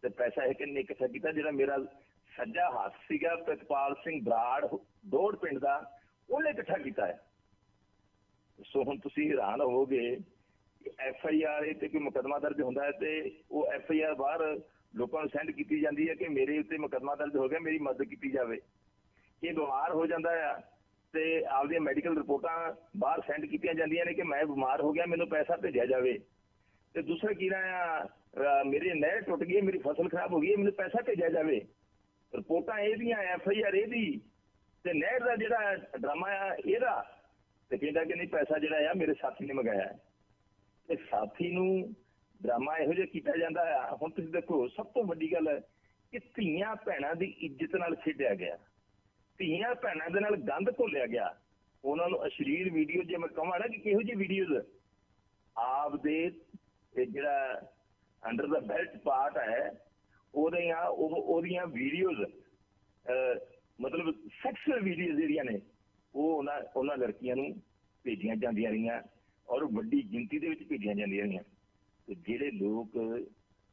ਤੇ ਪੈਸਾ ਇਹ ਕਿੰਨੇ ਇਕੱਠਾ ਕੀਤਾ ਜਿਹੜਾ ਮੇਰਾ ਸੱਜਾ ਹੱਥ ਸੀਗਾ, ਪ੍ਰਿਤਪਾਲ ਸਿੰਘ ਬਰਾੜ ਦੋੜ ਪਿੰਡ ਦਾ, ਉਹਨੇ ਇਕੱਠਾ ਕੀਤਾ ਹੈ। ਸੋ ਹੁਣ ਤੁਸੀਂ ਹੈਰਾਨ ਹੋਵੋਗੇ ਐਫ ਆਈ ਆਰ ਤੇ ਕੋਈ ਮੁਕਦਮਾ ਦਰਜ ਹੁੰਦਾ ਹੈ ਤੇ ਉਹ ਐਫ ਆਈ ਆਰ ਬਾਹਰ ਲੋਕਾਂ ਨੂੰ ਸੈਂਡ ਕੀਤੀ ਜਾਂਦੀ ਹੈ ਕਿ ਮੇਰੇ ਉੱਤੇ ਮੁਕਦਮਾ ਦਰਜ ਹੋ ਗਿਆ, ਮੇਰੀ ਮਦਦ ਕੀਤੀ ਜਾਵੇ। ਇਹ ਬਿਮਾਰ ਹੋ ਜਾਂਦਾ ਆ ਤੇ ਆਪਦੀਆਂ ਮੈਡੀਕਲ ਰਿਪੋਰਟਾਂ ਬਾਹਰ ਸੈਂਡ ਕੀਤੀਆਂ ਜਾਂਦੀਆਂ ਨੇ ਕਿ ਮੈਂ ਬਿਮਾਰ ਹੋ ਗਿਆ, ਮੈਨੂੰ ਪੈਸਾ ਭੇਜਿਆ ਜਾਵੇ। ਤੇ ਦੂਸਰਾ ਕੀ ਨਾ ਆ, ਅਹ ਨਹਿਰ ਟੁੱਟ ਗਈ ਮੇਰੀ ਫਸਲ ਖਰਾਬ ਹੋ ਗਈ ਮੈਨੂੰ ਪੈਸਾ ਭੇਜਿਆ ਜਾਵੇ। ਰਿਪੋਰਟਾਂ ਇਹਦੀਆਂ ਐਫ ਆਈ ਆਰ ਇਹਦੀ ਤੇ ਨਹਿਰ ਦਾ ਜਿਹੜਾ ਡਰਾਮਾ ਆ, ਇਹਦਾ। ਤੇ ਕਹਿੰਦਾ ਕਿ ਨਹੀਂ, ਪੈਸਾ ਜਿਹੜਾ ਆ, ਮੇਰੇ ਸਾਥੀ ਨੇ ਮੰਗਾਇਆ। ਤੇ ਸਾਥੀ ਨੂੰ ਡਰਾਮਾ ਇਹੋ ਜਿਹਾ ਕੀਤਾ ਜਾਂਦਾ ਆ। ਹੁਣ ਤੁਸੀਂ ਦੇਖੋ, ਸਭ ਤੋਂ ਵੱਡੀ ਗੱਲ ਹੈ ਕਿ ਧੀਆਂ ਭੈਣਾਂ ਦੀ ਇੱਜ਼ਤ ਨਾਲ ਖੇਡਿਆ ਗਿਆ। ਧੀਆਂ ਭੈਣਾਂ ਦੇ ਨਾਲ ਗੰਦ ਘੋਲਿਆ ਗਿਆ। ਉਹਨਾਂ ਨੂੰ ਅਸ਼ਲੀਲ ਵੀਡੀਓ, ਜੇ ਮੈਂ ਕਹਾਂ ਨਾ ਕਿ ਕਿਹੋ ਜਿਹੀ ਵੀਡੀਓਜ਼? ਆਪ ਦੇ ਜਿਹੜਾ ਅੰਡਰ ਦਾ ਬੈਲਟ ਪਾਰਟ ਹੈ ਉਹਦੀਆਂ ਉਹ, ਉਹਦੀਆਂ ਵੀਡੀਓਜ਼ ਮਤਲਬ ਸੈਕਸੁਅਲ ਵੀਡੀਓਜ਼ ਜਿਹੜੀਆਂ ਨੇ, ਉਹ ਉਹਨਾਂ ਉਹਨਾਂ ਲੜਕੀਆਂ ਨੂੰ ਭੇਜੀਆਂ ਜਾਂਦੀਆਂ ਰਹੀਆਂ ਔਰ ਵੱਡੀ ਗਿਣਤੀ ਦੇ ਵਿੱਚ ਭੇਜੀਆਂ ਜਾਂਦੀਆਂ ਰਹੀਆਂ। ਤੇ ਜਿਹੜੇ ਲੋਕ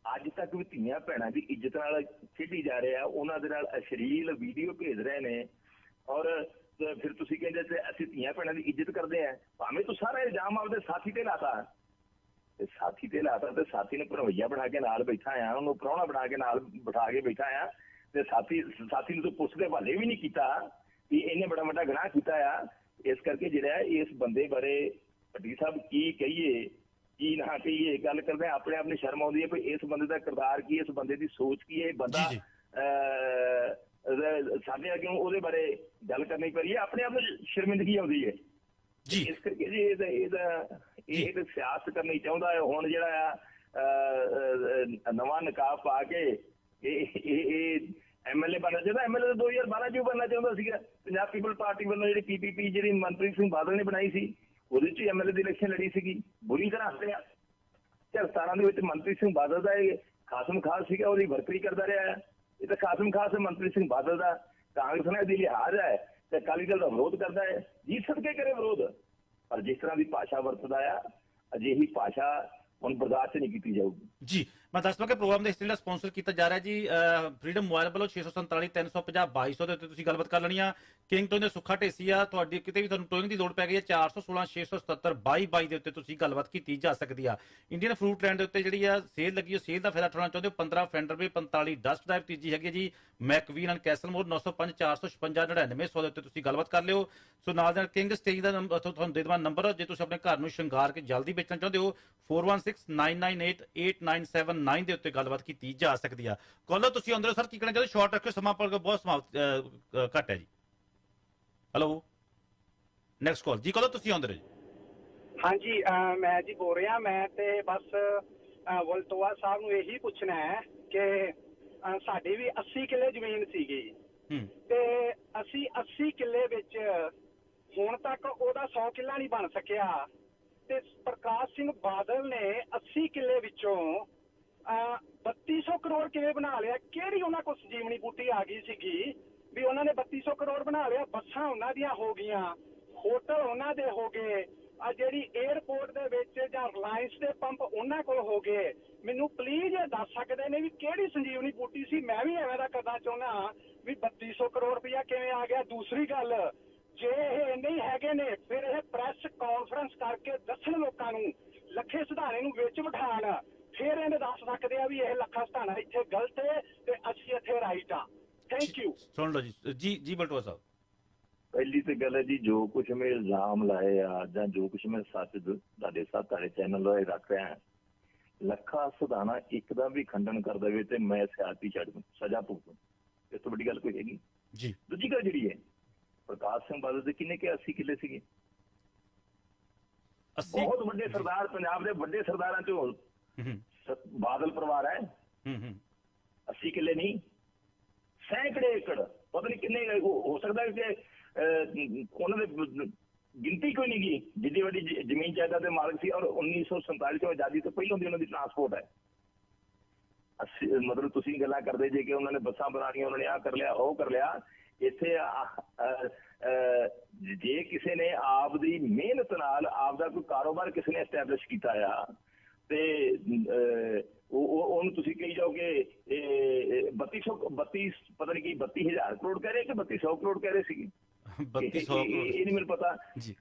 ਅੱਜ ਤੱਕ ਵੀ ਧੀਆਂ ਭੈਣਾਂ ਦੀ ਇੱਜ਼ਤ ਨਾਲ ਖੇਡੀ ਜਾ ਰਹੇ ਆ, ਉਹਨਾਂ ਦੇ ਨਾਲ ਅਸ਼ਲੀਲ ਵੀਡੀਓ ਭੇਜ ਰਹੇ ਨੇ ਔਰ ਫਿਰ ਤੁਸੀਂ ਕਹਿੰਦੇ ਅਸੀਂ ਧੀਆਂ ਭੈਣਾਂ ਦੀ ਇੱਜ਼ਤ ਕਰਦੇ ਆ, ਭਾਵੇਂ ਤੂੰ ਸਾਰਾ ਇਲਜ਼ਾਮ ਆਪਦੇ ਸਾਥੀ ਤੇ ਲਾਤਾ। ਤੇ ਸਾਥੀ ਤੇ ਲਾਤਾ ਤੇ ਸਾਥੀ ਨੂੰ ਭਰਵਈਆ ਬਣਾ ਕੇ ਨਾਲ ਬੈਠਾ ਆ ਉਹਨੂੰ ਪ੍ਰਾਹੁਣਾ ਬਣਾ ਕੇ ਨਾਲ ਬਿਠਾ ਕੇ ਬੈਠਾ ਆ ਤੇ ਸਾਥੀ ਸਾਥੀ ਨੂੰ ਤੂੰ ਪੁੱਛ ਦੇ ਹਵਾਲੇ ਵੀ ਨਹੀਂ ਕੀਤਾ ਕਿ ਇਹਨੇ ਬੜਾ ਵੱਡਾ ਗੁਨਾਹ ਕੀਤਾ ਆ। ਇਸ ਕਰਕੇ ਜਿਹੜਾ ਇਸ ਬੰਦੇ ਬਾਰੇ ਭੱਟੀ ਸਾਹਿਬ ਕੀ ਕਹੀਏ ਕੀ ਨਾ ਕਹੀਏ ਗੱਲ ਕਰਦੇ ਆਪਣੇ ਆਪ ਨੂੰ ਸ਼ਰਮ ਆਉਂਦੀ ਹੈ ਵੀ ਇਸ ਬੰਦੇ ਦਾ ਕਿਰਦਾਰ ਕੀ ਇਸ ਬੰਦੇ ਦੀ ਸੋਚ ਕੀ ਹੈ ਇਹ ਬੰਦਾ ਸਾਡੇ ਅੱਗੇ ਉਹਦੇ ਬਾਰੇ ਗੱਲ ਕਰਨੀ ਪਈ ਹੈ ਆਪਣੇ ਆਪ ਨੂੰ ਸ਼ਰਮਿੰਦਗੀ ਆਉਂਦੀ ਹੈ। ਜੀ। ਇਸ ਕਰਕੇ ਜੀ ਇਹਦਾ ਇਹਦਾ ਇਹ ਤਾਂ ਸਿਆਸਤ ਕਰਨੀ ਚਾਹੁੰਦਾ ਹੈ ਹੁਣ ਜਿਹੜਾ ਆ ਨਵਾਂ ਨਕਾਬ ਪਾ ਕੇ ਇਹ ਇਹ ਐਮਐਲਏ ਬਣਨਾ ਚਾਹੁੰਦਾ। ਐਮਐਲਏ 2012 ਚ ਬਣਨਾ ਚਾਹੁੰਦਾ ਸੀਗਾ। ਪੰਜਾਬ ਪੀਪਲ ਪਾਰਟੀ ਵੱਲੋਂ ਜਿਹੜੀ ਪੀਪੀਪੀ ਜਿਹੜੀ ਮਨਪ੍ਰੀਤ ਸਿੰਘ ਬਾਦਲ ਨੇ ਬਣਾਈ ਸੀ ਉਹਦੇ ਚ ਐਮਐਲਏ ਦੀ ਇਲੈਕਸ਼ਨ ਲੜੀ ਸੀਗੀ। ਬੁਰੀ ਤਰ੍ਹਾਂ ਹੱਸਿਆ ਤੇ 17 ਦੇ ਵਿੱਚ ਮਨਪ੍ਰੀਤ ਸਿੰਘ ਬਾਦਲ ਦਾ ਇਹ ਖਾਸਮ ਖਾਸ ਸੀਗਾ ਉਹਦੀ ਵਰਕਰੀ ਕਰਦਾ ਰਿਹਾ। ਇਹ ਤਾਂ ਖਾਸਮ ਖਾਸ ਮਨਪ੍ਰੀਤ ਸਿੰਘ ਬਾਦਲ ਦਾ। ਕਾਂਗਰਸ ਨੇ ਇਹਦੀ ਲਿਹਾਜ਼ ਹੈ। ਤੇ ਅਕਾਲੀ ਦਲ ਦਾ ਵਿਰੋਧ ਕਰਦਾ ਹੈ। ਜੀ ਸਦਕੇ ਕਰੇ ਵਿਰੋਧ। ਪਰ ਜਿਸ ਤਰ੍ਹਾਂ ਦੀ ਭਾਸ਼ਾ ਵਰਤਦਾ ਆ, ਅਜਿਹੀ ਭਾਸ਼ਾ ਹੁਣ ਬਰਦਾਸ਼ਤ ਨਹੀਂ ਕੀਤੀ ਜਾਊਗੀ। ਜੀ ਮੈਂ ਦੱਸ ਦਵਾਂ ਕਿ ਪ੍ਰੋਗਰਾਮ ਦੇ ਹਿੱਸੇ ਨਾਲ ਸਪਾਂਸਰ ਕੀਤਾ ਜਾ ਰਿਹਾ ਜੀ ਫਰੀडम ਮੋਬਾਈਲ ਵੱਲੋਂ 647 350 2200 ਦੇ ਉੱਤੇ ਤੁਸੀਂ ਗੱਲਬਾਤ ਕਰ ਲੈਣੀ ਆ। ਕਿੰਗ ਕਿੰਗਟਨ ਦੇ ਸੁੱਖਾ ਢੇਸੀ ਆ, ਤੁਹਾਡੀ ਕਿਤੇ ਵੀ ਤੁਹਾਨੂੰ ਟੋਇੰਗ ਦੀ ਲੋੜ ਪੈ ਗਈ ਹੈ 416 677 2222 ਦੇ ਉੱਤੇ ਤੁਸੀਂ ਗੱਲਬਾਤ ਕੀਤੀ ਜਾ ਸਕਦੀ ਆ। ਇੰਡੀਅਨ ਫਰੂਟ ਲੈਂਡ ਦੇ ਉੱਤੇ ਜਿਹੜੀ ਆ, ਸੇਲ ਲੱਗੀ ਉਹ ਸੇਲ ਦਾ ਫਾਇਦਾ ਉਠਾਉਣਾ ਚਾਹੁੰਦੇ ਹੋ 15 ਫੈਂਡਰਵੇ 45 ਡਸਟ ਡਰਾਈਵ ਤੀਜੀ ਹੈਗੀ ਹੈ ਜੀ ਮੈਕਵੀਨ ਐਂਡ ਕੈਸਲ ਮੋਰ 905 456 99 ਦੇ ਉੱਤੇ ਤੁਸੀਂ ਗੱਲਬਾਤ ਕਰ ਲਿਓ। ਸੋ ਨਾਲ ਨਾਲ ਕਿੰਗ ਸਟੇਜ ਦਾ ਨੰਬਰ ਤੁਹਾਨੂੰ ਦੇ ਦੇਵਾਂ ਨੰਬਰ ਜੇ ਤੁਸੀਂ ਆਪਣੇ ਘਰ ਨੂੰ ਸ਼ਿੰਗਾਰ ਕੇ ਜਲਦੀ ਵੇਚਣਾ ਚਾਹੁੰਦੇ ਹੋ 4169988979 ਦੇ ਉੱਤੇ ਗੱਲਬਾਤ ਕੀਤੀ ਜਾ ਸਕਦੀ ਆ। ਕਾਲਰ ਤੁਸੀਂ ਅੰਦਰ ਸਰ ਕੀ ਕਹਿਣਾ ਚਾਹੁੰਦੇ ਸ਼ਾਰਟ ਰੱਖਿਓ ਸਮਾਂ ਪਰ ਬਹੁਤ ਸਮਾਪਤ ਘੱਟ ਹੈ ਜੀ। ਹੈਲੋ ਨੈਕਸਟ ਕਾਲ ਜੀ ਕਾਲਰ ਤੁਸੀਂ ਅੰਦਰ ਜੀ ਹਾਂਜੀ ਮੈਂ ਜੀ ਬੋਲ ਰਿਹਾ ਮੈਂ ਤੇ ਬਸ ਵਲਟੋਆ ਸਾਹਿਬ ਨੂੰ ਇਹੀ ਪੁੱਛਣਾ ਹੈ ਕਿ ਸਾਡੀ ਵੀ 80 ਕਿੱਲੇ ਜ਼ਮੀਨ ਸੀਗੀ। ਤੇ ਅਸੀਂ 80 ਕਿੱਲੇ ਵਿੱਚ ਹੁਣ ਤੱਕ ਉਹਦਾ 100 ਕਿੱਲਾ ਨਹੀਂ ਬਣ ਸਕਿਆ। ਤੇ ਪ੍ਰਕਾਸ਼ ਸਿੰਘ ਬਾਦਲ ਨੇ 80 ਕਿੱਲੇ ਵਿੱਚੋਂ 3200 ਕਰੋੜ ਕਿਵੇਂ ਬਣਾ ਲਿਆ? ਕਿਹੜੀ ਉਹਨਾਂ ਕੋਲ ਸੰਜੀਵਨੀ ਬੂਟੀ ਆ ਗਈ ਸੀਗੀ ਵੀ ਉਹਨਾਂ ਨੇ 3200 ਕਰੋੜ ਬਣਾ ਲਿਆ? ਬੱਸਾਂ ਉਹਨਾਂ ਦੀਆਂ ਹੋ ਗਈਆਂ, ਹੋਟਲ ਉਹਨਾਂ ਦੇ ਹੋ ਗਏ, ਆ ਜਿਹੜੀ 에ਅਰਪੋਰਟ ਦੇ ਵਿੱਚ ਜਾਂ ਰਿਲਾਇੰਸ ਦੇ ਪੰਪ ਉਹਨਾਂ ਕੋਲ ਹੋ ਗਏ। ਮੈਨੂੰ ਪਲੀਜ਼ ਇਹ ਦੱਸ ਸਕਦੇ ਨੇ ਵੀ ਕਿਹੜੀ ਸੰਜੀਵਨੀ ਬੂਟੀ ਸੀ? ਮੈਂ ਵੀ ਐਵੇਂ ਦਾ ਕਰਨਾ ਚਾਹੁੰਦਾ ਵੀ 3200 ਕਰੋੜ ਰੁਪਇਆ ਕਿਵੇਂ ਆ ਗਿਆ? ਦੂਸਰੀ ਗੱਲ, ਜੇ ਇਹ ਨਹੀਂ ਹੈਗੇ ਨੇ, ਫਿਰ ਇਹ ਪ੍ਰੈਸ ਕਾਨਫਰੰਸ ਕਰਕੇ ਦੱਸਣ ਲੋਕਾਂ ਨੂੰ, ਲੱਖੇ ਸਿਧਾਣੇ ਨੂੰ ਵਿੱਚ ਬਿਠਾਣ ਫਿਰ ਇਹਨੇ ਦੱਸ ਸਕਦੇ ਆ ਵੀ ਇਹ ਲੱਖਾ ਸਿਧਾਣਾ ਇੱਥੇ ਗਲਤ ਹੈ ਤੇ ਅਸੀਂ ਇੱਥੇ ਰਾਈਟ ਆ। ਥੈਂਕ ਯੂ ਸੁਣ ਲਓ ਜੀ ਜੀ ਜੀ ਸਾਹਿਬ। ਪਹਿਲੀ ਤੇ ਗੱਲ ਹੈ ਜੀ ਜੋ ਕੁਝ ਮੈਂ ਇਲਜ਼ਾਮ ਲਾਏ ਆ ਜਾਂ ਜੋ ਕੁਝ ਮੈਂ ਸੱਚ ਦ- ਤੁਹਾਡੇ ਸਾਥ ਤੁਹਾਡੇ ਚੈਨਲ ਲੋਏ ਰੱਖ ਰਿਹਾ ਹਾਂ ਲੱਖਾ ਸੁਧਾਣਾ ਇੱਕਦਮ ਵੀ ਖੰਡਨ ਕਰ ਦੇਵੇ ਤੇ ਮੈਂ ਸਿਆਸਤੀ ਛੱਡ ਦੂੰ ਸਜ਼ਾ ਭੁਗਤੂ ਇਸ ਤੋਂ ਵੱਡੀ ਗੱਲ ਕੋਈ ਹੈਗੀ। ਜੀ। ਦੂਜੀ ਗੱਲ ਜਿਹੜੀ ਹੈ ਪ੍ਰਕਾਸ਼ ਸਿੰਘ ਬਾਦਲ ਦੇ ਕਿੰਨੇ ਕਿ 80 ਕਿੱਲੇ ਸੀਗੇ? 80 ਬਹੁਤ ਵੱਡੇ ਸਰਦਾਰ ਪੰਜਾਬ ਦੇ ਵੱਡੇ ਸਰਦਾਰਾਂ ਚੋਂ। ਹੂੰ ਹੂੰ। ਸ- ਬਾਦਲ ਪਰਿਵਾਰ ਹੈ। ਹੂੰ ਹੂੰ। 80 ਕਿੱਲੇ ਨਹੀਂ। ਸੈਂਕੜੇ ਏਕੜ। ਪਤਾ ਨਹੀਂ ਕਿੰਨੇ ਹੋ ਹੋ ਸਕਦਾ ਕਿ ਉਹਨਾਂ ਦੇ ਗਿਣਤੀ ਕੋਈ ਨਹੀਂ ਗਈ। ਜਿੱਡੀ ਵੱਡੀ ਜ਼ਮੀਨ ਜਾਇਦਾਦ ਦੇ ਮਾਲਕ ਸੀ ਔਰ 1947 ਤੋਂ ਆਜ਼ਾਦੀ ਤੋਂ ਪਹਿਲਾਂ ਦੀ ਉਹਨਾਂ ਦੀ ਟਰਾਂਸਪੋਰਟ ਹੈ। ਅਸੀਂ ਮਤਲਬ ਤੁਸੀਂ ਗੱਲਾਂ ਕਰਦੇ ਜੇ ਕਿ ਉਹਨਾਂ ਨੇ ਬੱਸਾਂ ਬਣਾਉਣੀਆਂ ਉਹਨਾਂ ਨੇ ਆਹ ਕਰ ਲਿਆ ਉਹ ਕਰ ਲਿਆ। ਇੱਥੇ ਜੇ ਕਿਸੇ ਨੇ ਆਪ ਦੀ ਮਿਹਨਤ ਨਾਲ ਆਪ ਦਾ ਕੋਈ ਕਾਰੋਬਾਰ ਕਿਸੇ ਨੇ ਐਸਟੈਬਲਿਸ਼ ਕੀਤਾ ਆ ਤੇ ਅਹ, ਉਹ ਉਹ- ਉਹਨੂੰ ਤੁਸੀਂ ਕਹੀ ਜਾਓਗੇ ਇਹ 3200 32 ਪਤਾ ਨਹੀਂ ਕੀ 32000 ਕਰੋੜ ਕਹਿ ਰਹੇ ਕਿ 3200 ਕਰੋੜ ਕਹਿ ਰਹੇ ਸੀਗੇ? 3200 ਇਹ- ਇਹ ਇਹ ਨਹੀਂ ਮੈਨੂੰ ਪਤਾ। ਜੀ।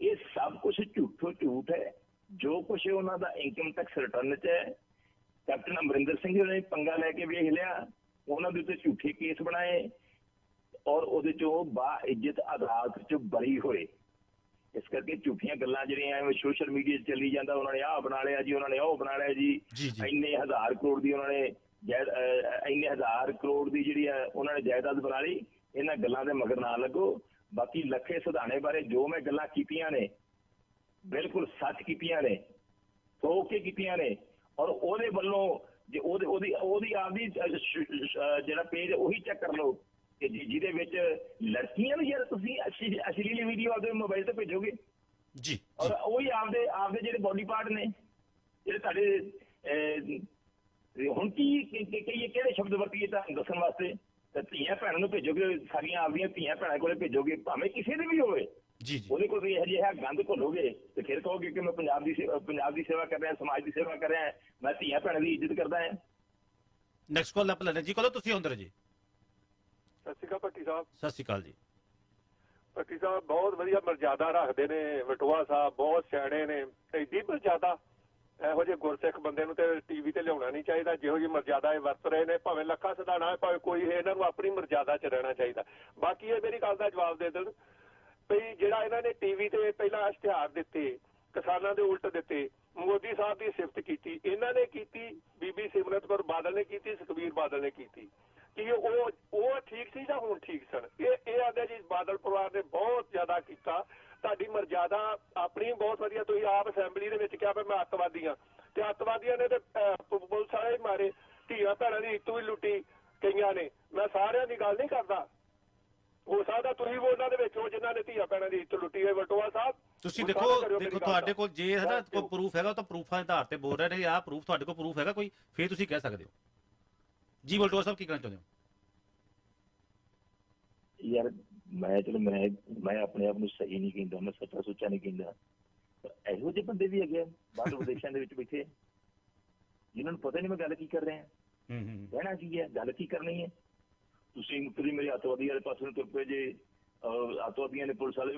ਇਹ ਸਭ ਕੁਝ ਝੂਠੋ ਝੂਠ ਹੈ। ਜੋ ਕੁਝ ਉਹਨਾਂ ਦਾ ਇਨਕਮ ਟੈਕਸ ਰਿਟਰਨ 'ਚ ਹੈ ਕੈਪਟਨ ਅਮਰਿੰਦਰ ਸਿੰਘ ਜੀ ਨੇ ਪੰਗਾ ਲੈ ਕੇ ਵੇਖ ਲਿਆ। ਉਹਨਾਂ ਦੇ ਉੱਤੇ ਝੂਠੇ ਕੇਸ ਬਣਾਏ ਔਰ ਉਹਦੇ ਚੋਂ ਬਾ ਇੱਜ਼ਤ ਅਦਾਲਤ 'ਚ ਬਰੀ ਹੋਏ। ਇਸ ਕਰਕੇ ਝੂਠੀਆਂ ਗੱਲਾਂ ਜਿਹੜੀਆਂ ਐਵੇਂ ਸੋਸ਼ਲ ਮੀਡੀਆ 'ਚ ਚੱਲੀ ਜਾਂਦਾ ਉਹਨਾਂ ਨੇ ਆਹ ਬਣਾ ਲਿਆ ਜੀ ਉਹਨਾਂ ਨੇ ਉਹ ਬਣਾ ਲਿਆ ਜੀ। ਇੰਨੇ ਹਜ਼ਾਰ ਕਰੋੜ ਦੀ ਉਹਨਾਂ ਨੇ ਇੰਨੇ ਹਜ਼ਾਰ ਕਰੋੜ ਦੀ ਜਿਹੜੀ ਹੈ ਉਹਨਾਂ ਨੇ ਜਾਇਦਾਦ ਬਣਾ ਲਈ ਇਹਨਾਂ ਗੱਲਾਂ ਦੇ ਮਗਰ ਨਾ ਲੱਗੋ। ਬਾਕੀ ਲੱਖੇ ਸੁਧਾਣੇ ਬਾਰੇ ਜੋ ਮੈਂ ਗੱਲਾਂ ਕੀਤੀਆਂ ਨੇ ਬਿਲਕੁਲ ਸੱਚ ਕੀਤੀਆਂ ਨੇ ਸੋਚ ਕੇ ਕੀਤੀਆਂ ਨੇ ਔਰ ਉਹਦੇ ਵੱਲੋਂ ਜੇ ਉਹਦੇ ਉਹਦੀ ਉਹਦੀ ਆਪਦੀ ਜਿਹੜਾ ਪੇਜ ਉਹੀ ਚੈੱਕ ਕਰ ਲਓ। ਜਿ- ਜਿਹਦੇ ਵਿੱਚ ਲੜਕੀਆਂ ਨੂੰ ਯਾਰ ਤੁਸੀਂ ਅਸ਼ਲੀ- ਅਸ਼ਲੀਲ ਵੀਡੀਓ ਆਪਦੇ ਮੋਬਾਈਲ ਤੇ ਭੇਜੋਗੇ? ਜੀ ਔਰ ਉਹੀ ਆਪਦੇ ਆਪਦੇ ਜਿਹੜੇ ਬੋਡੀ ਪਾਰਟ ਨੇ ਜਿਹੜੇ ਤੁਹਾਡੇ ਹੁਣ ਕੀ ਕਹੀਏ ਕਿਹੜੇ ਸ਼ਬਦ ਵਰਤੀਏ ਤਾਂ ਦੱਸਣ ਵਾਸਤੇ? ਤੇ ਧੀਆਂ ਭੈਣਾਂ ਨੂੰ ਭੇਜੋਗੇ ਸਾਰੀਆਂ ਆਪਦੀਆਂ ਧੀਆਂ ਭੈਣਾਂ ਕੋਲੇ ਭੇਜੋਗੇ ਭਾਵੇਂ ਕਿਸੇ ਦੇ ਵੀ ਹੋਵੇ। ਜੀ ਜੀ। ਉਹਦੇ ਕੋਲ ਵੀ ਇਹ ਜਿਹਾ ਗੰਦ ਘੋਲੋਗੇ ਤੇ ਫਿਰ ਕਹੋਗੇ ਕਿ ਮੈਂ ਪੰਜਾਬ ਦੀ ਪੰਜਾਬ ਦੀ ਸੇਵਾ ਕਰ ਰਿਹਾ ਸਮਾਜ ਦੀ ਸੇਵਾ ਕਰ ਰਿਹਾ ਮੈਂ ਧੀਆਂ ਭੈਣਾਂ ਦੀ ਇੱਜ਼ਤ ਕਰਦਾ ਹਾਂ। ਨੈਕਸਟ ਕਾਲ ਆਪਾਂ ਲੈਣਾ ਜੀ ਕਾਲਰ ਤੁਸੀਂ ਅੰਦਰ ਜੀ? ਸਤਿ ਸ਼੍ਰੀ ਅਕਾਲ ਭੱਟੀ ਸਾਹਿਬ। ਸਤਿ ਸ਼੍ਰੀ ਅਕਾਲ ਜੀ। ਭੱਟੀ ਸਾਹਿਬ ਬਹੁਤ ਵਧੀਆ ਮਰਜ਼ਾਦਾ ਰੱਖਦੇ ਨੇ ਵਟੂਆ ਸਾਹਿਬ ਬਹੁਤ ਸਿਆਣੇ ਨੇ। ਐਡੀ ਮਰਜ਼ਾਦਾ ਇਹੋ ਜਿਹੇ ਗੁਰਸਿੱਖ ਬੰਦੇ ਨੂੰ ਤੇ ਟੀਵੀ ਤੇ ਲਿਆਉਣਾ ਨਹੀਂ ਚਾਹੀਦਾ ਜਿਹੋ ਜਿਹੀ ਮਰਜ਼ਾਦਾ ਇਹ ਵਰਤ ਰਹੇ ਨੇ ਭਾਵੇਂ ਲੱਖਾ ਸਦਾਣਾ ਹੈ ਭਾਵੇਂ ਕੋਈ ਇਹਨਾਂ ਨੂੰ ਆਪਣੀ ਮਰਜ਼ਾਦਾ 'ਚ ਰਹਿਣਾ ਚਾਹੀਦਾ। ਬਾਕੀ ਇਹ ਮੇਰੀ ਗੱਲ ਦਾ ਜਵਾਬ ਦੇ ਦੇਣ ਵੀ ਜਿਹੜਾ ਇਹਨਾਂ ਨੇ ਟੀਵੀ ਤੇ ਪਹਿਲਾਂ ਇਸ਼ਤਿਹਾਰ ਦਿੱਤੇ ਕਿਸਾਨਾਂ ਦੇ ਉਲਟ ਦਿੱਤੇ ਮੋਦੀ ਸਾਹਿਬ ਦੀ ਸਿਫਤ ਕੀਤੀ ਇਹਨਾਂ ਨੇ ਕੀਤੀ ਬੀਬੀ ਸਿਮਰਤ ਕੌਰ ਬਾਦਲ ਨੇ ਕੀਤੀ ਸੁਖਬੀਰ ਬਾਦਲ ਨੇ ਕੀਤੀ। ਕਿ ਉਹ ਉਹ ਠੀਕ ਸੀ ਜਾਂ ਹੁਣ ਠੀਕ ਸਨ ਇਹ ਇਹ ਆਦੇ ਜੀ ਬਾਦਲ ਪਰਿਵਾਰ ਨੇ ਬਹੁਤ ਜ਼ਿਆਦਾ ਕੀਤਾ। ਤੁਹਾਡੀ ਮਰਜ਼ਾਦਾ ਆਪਣੀ ਬਹੁਤ ਵਧੀਆ ਤੁਸੀਂ ਆਪ ਅਸੈਂਬਲੀ ਦੇ ਵਿੱਚ ਕਿਹਾ ਵੀ ਮੈਂ ਅੱਤਵਾਦੀ ਤੇ ਅੱਤਵਾਦੀਆਂ ਨੇ ਤੇ ਪੁਲਿਸ ਵਾਲੇ ਮਾਰੇ। ਧੀਆਂ ਭੈਣਾਂ ਦੀ ਇੱਜ਼ਤ ਵੀ ਲੁੱਟੀ ਕਈਆਂ ਨੇ। ਮੈਂ ਸਾਰਿਆਂ ਦੀ ਗੱਲ ਨਹੀਂ ਕਰਦਾ। ਹੋ ਸਕਦਾ ਤੁਸੀਂ ਵੀ ਉਹਨਾਂ ਦੇ ਵਿੱਚ ਹੋ ਜਿਨ੍ਹਾਂ ਨੇ ਧੀਆਂ ਭੈਣਾਂ ਦੀ ਇੱਜ਼ਤ ਲੁੱਟੀ ਹੈ ਵਟੋਆ ਸਾਹਿਬ। ਤੁਸੀਂ ਦੇਖੋ ਦੇਖੋ ਤੁਹਾਡੇ। ਕੋਲ ਜੇ ਹੈ ਨਾ ਕੋਈ. ਪ੍ਰੂਫ ਹੈਗਾ ਤਾਂ ਪ੍ਰੂਫਾਂ ਦੇ ਆਧਾਰ ਤੇ ਬੋਲ ਰਹੇ ਨੇ ਆਹ ਪ੍ਰੂਫ ਤੁਹਾਡੇ ਕੋਲ ਪ੍ਰੂਫ ਹੈਗਾ ਕੋਈ ਫੇਰ ਤੁਸੀਂ ਕਹਿ ਸਕਦੇ ਹੋ। ਜੀ ਬਲਟੋਆ ਸਾਹਿਬ ਕੀ ਕਹਿਣਾ ਚਾਹੁੰਦੇ ਹੋ? ਯਾਰ ਮੈਂ ਚਲੋ ਮੈਂ ਮੈਂ ਆਪਣੇ ਆਪ ਨੂੰ ਸਹੀ ਨਹੀਂ ਕਹਿੰਦਾ ਮੈਂ ਸੱਚਾ ਸੁੱਚਾ ਨਹੀਂ ਕਹਿੰਦਾ। ਇਹੋ ਜਿਹੇ ਬੰਦੇ ਵੀ ਹੈਗੇ ਬਾਹਰ ਵਿਦੇਸ਼ਾਂ ਦੇ ਵਿੱਚ ਬੈਠੇ। ਜਿਨ੍ਹਾਂ ਨੂੰ ਪਤਾ ਨਹੀਂ ਮੈਂ ਗੱਲ ਕੀ ਕਰ ਰਿਹਾ। ਹੂੰ ਹੂੰ ਕਹਿਣਾ ਕੀ ਹੈ? ਗੱਲ ਕੀ ਕਰਨੀ ਹੈ? ਤੁਸੀਂ ਉੱਤਰੀ ਮੇਰੇ ਅੱਤਵਾਦੀ ਵਾਲੇ ਪਾਸੇ ਨੂੰ ਤੁਰ ਪਏ ਜੇ ਅਹ ਅੱਤਵਾਦੀਆਂ ਨੇ ਪੁਲਿਸ ਵਾਲੇ